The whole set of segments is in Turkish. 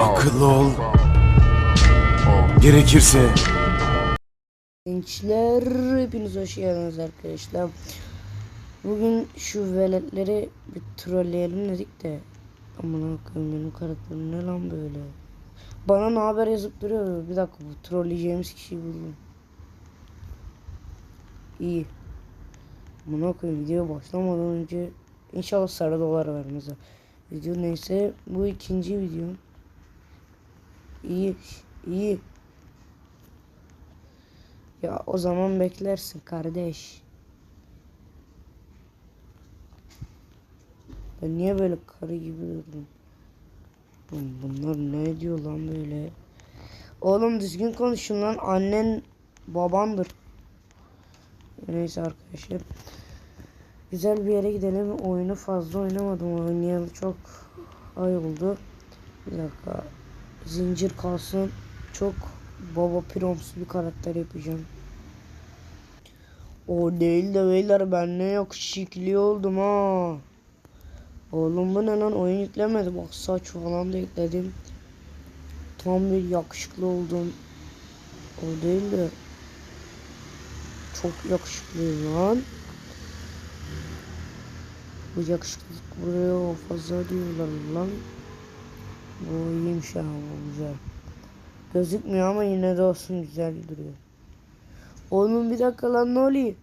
Akıllı ol. Gerekirse Gençler hepiniz hoş geldiniz arkadaşlar. Bugün şu veletleri bir trolleyelim dedik de. Aman koyayım benim karakterim ne lan böyle. Bana ne haber yazıp duruyor. Bir dakika bu trolleyeceğimiz kişiyi buldum. İyi. Buna koyayım video başlamadan önce inşallah sarı dolar vermez. Video neyse bu ikinci video. İyi iyi. Ya o zaman beklersin kardeş. Ben niye böyle karı gibi durdum? Bunlar ne diyor lan böyle? Oğlum düzgün konuşun lan. Annen babandır. Neyse arkadaşlar. Güzel bir yere gidelim. Oyunu fazla oynamadım. Oynayalı çok ay oldu. Bir dakika. Zincir kalsın. Çok baba piromsu bir karakter yapacağım. O değil de beyler ben ne yakışıklı oldum ha. Oğlum bu ne lan oyun yüklemedi bak saç falan da yükledim. Tam bir yakışıklı oldum. O değil de çok yakışıklıyım lan. Bu yakışıklılık buraya fazla diyorlar lan. Bu iyiymiş ha bu güzel. Gözükmüyor ama yine de olsun güzel duruyor. Oğlum bir dakika lan ne oluyor?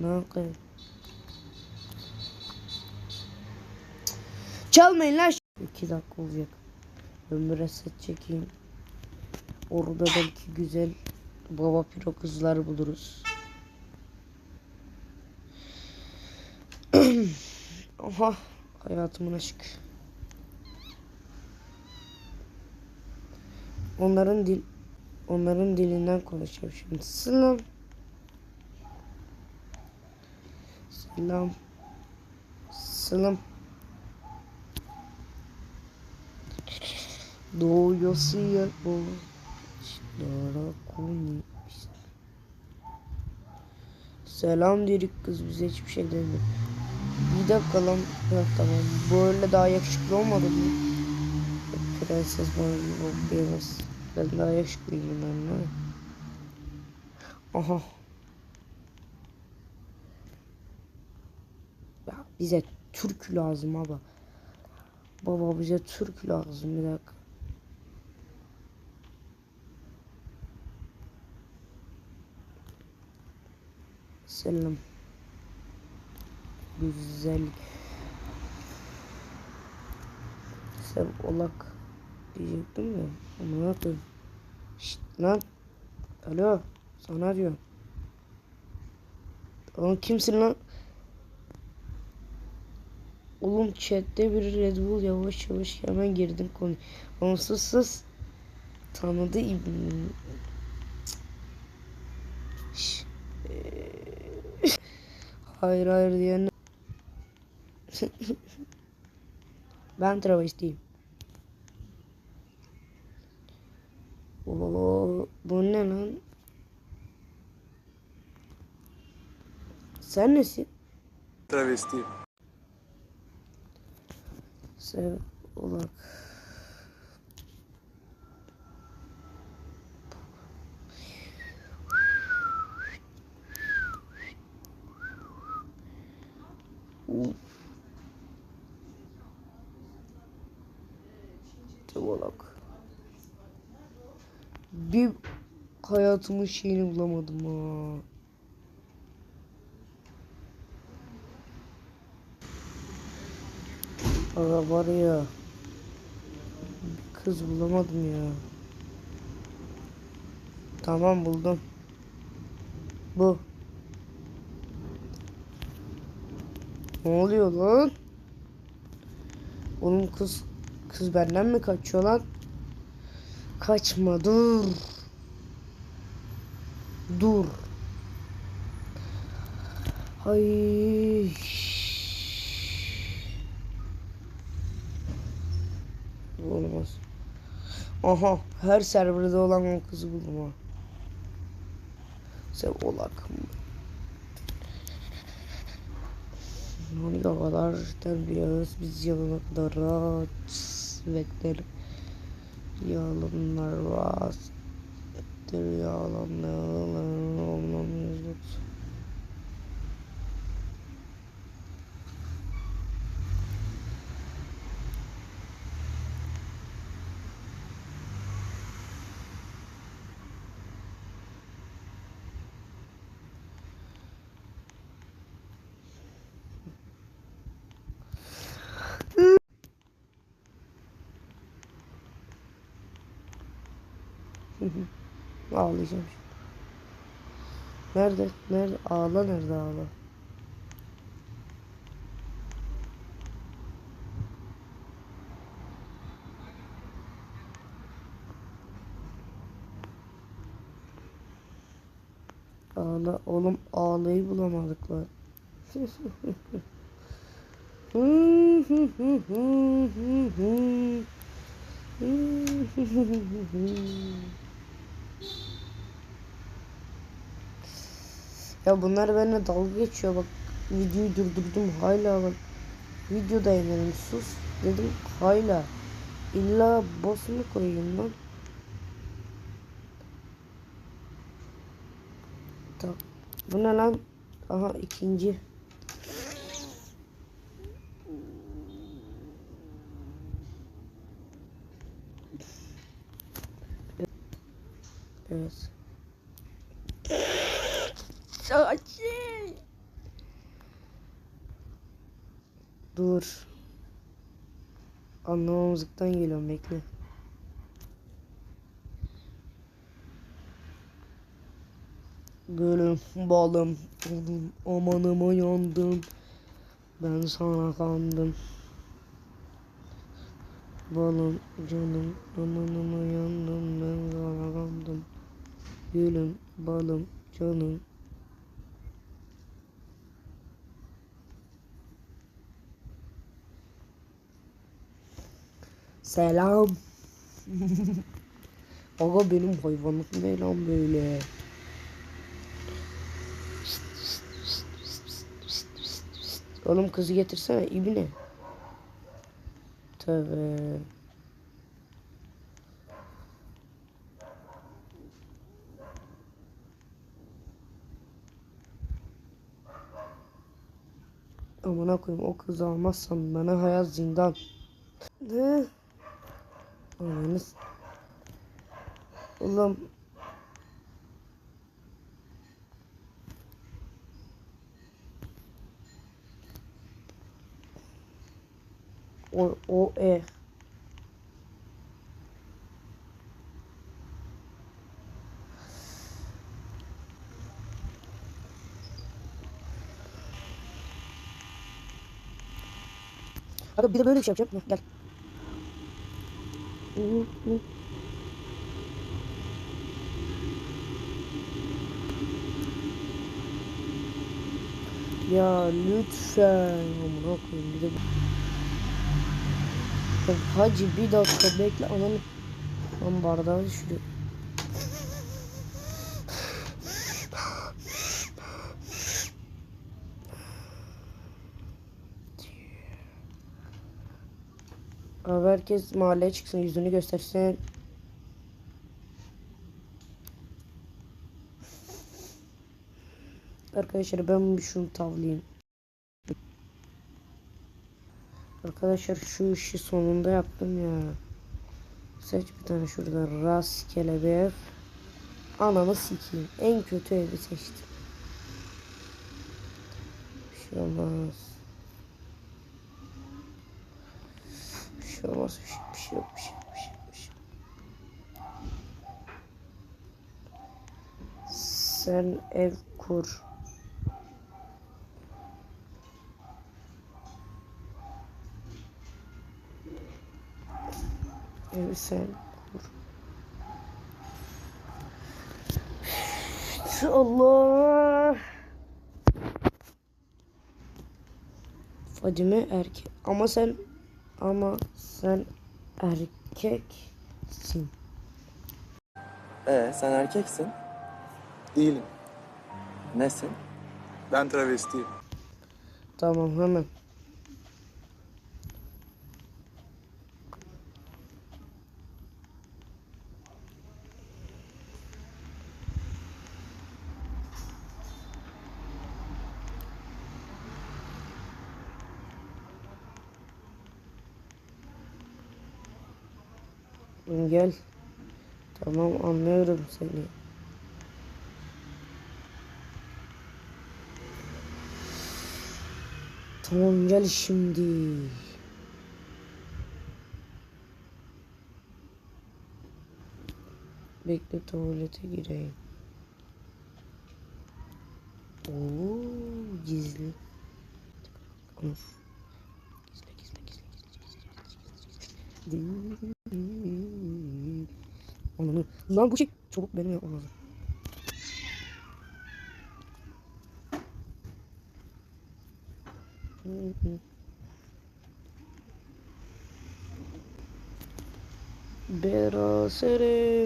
Ne yapayım? Çalmayın lan. İki dakika olacak. Bir reset çekeyim. Orada belki güzel baba piro kızlar buluruz. Aha hayatımın aşkı. Onların dil onların dilinden konuşacağım şimdi. Selam. Selam. Selam. Doğuyorsun ya bu. Dara kuni. Selam dedik kız bize hiçbir şey demedi. Bir dakika lan. Ha, tamam. Böyle daha yakışıklı olmadı mı? Prenses bana bir bok yemez. Ben daha yakışıklıyım ne? Aha. Ya bize Türk lazım baba. Baba bize Türk lazım bir dakika. Selam. Güzellik. Sen olak diyecektim ama ne yapayım? Şşt lan. Alo. Sana diyor. Oğlum kimsin lan? Oğlum chatte bir Red Bull yavaş yavaş hemen girdim konu. Onsuz sus. Tanıdı ibn. Şş. Eee. hayır hayır diyen. ben travestiyim. Oo, bu ne lan? Sen nesin? travesti. Sev olak. Olak. Bir hayatımın şeyini bulamadım ha. Aga var ya. Kız bulamadım ya. Tamam buldum. Bu. Ne oluyor lan? Oğlum kız kız benden mi kaçıyor lan? Kaçma dur. Dur. Ay. Olmaz. Aha her serverda olan o kızı buldum ha. Sev olak. Hani havalar terbiyoruz biz yanına kadar rahat bekler yalanlar var yalanlar olmamız Ağlayacağım şimdi. Nerede? Nerede? Ağla nerede ağla? Ağla oğlum ağlayı bulamadık lan. Ya bunlar benimle dalga geçiyor bak videoyu durdurdum hala bak videoda inelim sus dedim hala illa boss mu koyayım lan Tamam. Bu ne lan? Aha ikinci. Evet. Dur. Anlamamızlıktan geliyorum bekle. Gülüm, balım, oğlum, amanıma yandım. Ben sana kandım. Balım, canım, amanıma yandım. Ben sana kandım. Gülüm, balım, canım. Selam. Aga benim hayvanlık ne lan böyle? Oğlum kızı getirsene ibne. Tövbe. Amına koyayım o kızı almazsam bana hayat zindan. Ne? Ananız. Oğlum O, o e. Abi bir de böyle bir şey yapacağım. Gel. Ya lütfen. Amına koyayım bir de Hacı bir dakika bekle ananı. Lan bardağı düşürüyor. Abi herkes mahalleye çıksın yüzünü göstersin. Arkadaşlar ben şunu tavlayayım. Arkadaşlar şu işi sonunda yaptım ya. Seç bir tane şurada rastgele bir ev. Ananı sikeyim. En kötü evi seçtim. Bir şey olmaz. Şey olmaz. Bir şey, bir şey yok. Bir şey, yok, bir şey, şey. Sen ev kur. Evi sen kur. Allah. Fadime erkek. Ama sen ama sen erkeksin. Ee, sen erkeksin. Değilim. Nesin? Ben travestiyim. Tamam hemen. Gel. Tamam anlıyorum seni. Tamam gel şimdi. Bekle tuvalete gireyim. Oo gizli. Of. Gizli gizli gizli gizli gizli gizli gizli. Ananı. Lan şey çabuk benim yapmam lazım. Beraserimin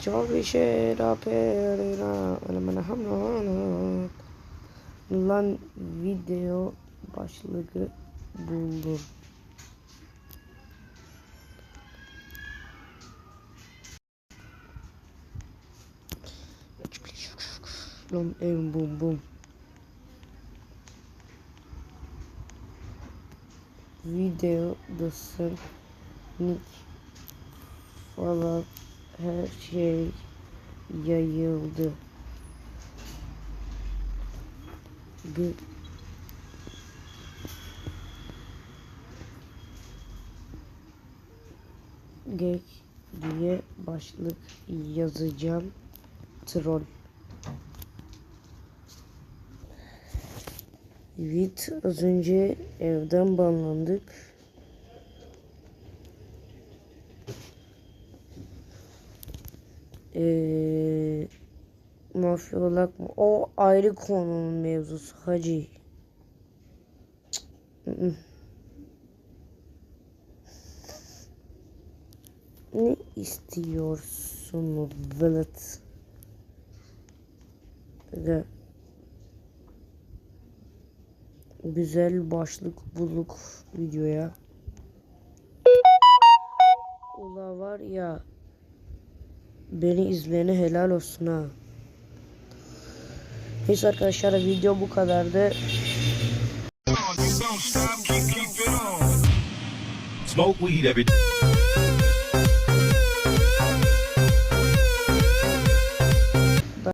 Çalışera perina Alamana hamlana Lan video başlığı buldum. Lan ev bum bum. Videodasın. Nick falan her şey yayıldı. Bir geç diye başlık yazacağım. Troll. Evet az önce evden banlandık. Ee, mafya olarak mı? O ayrı konunun mevzusu hacı. Ne istiyorsun velet? Ve güzel başlık bulduk videoya. Ula var ya beni izleyene helal olsun ha. Neyse arkadaşlar video bu kadardı. Smoke weed every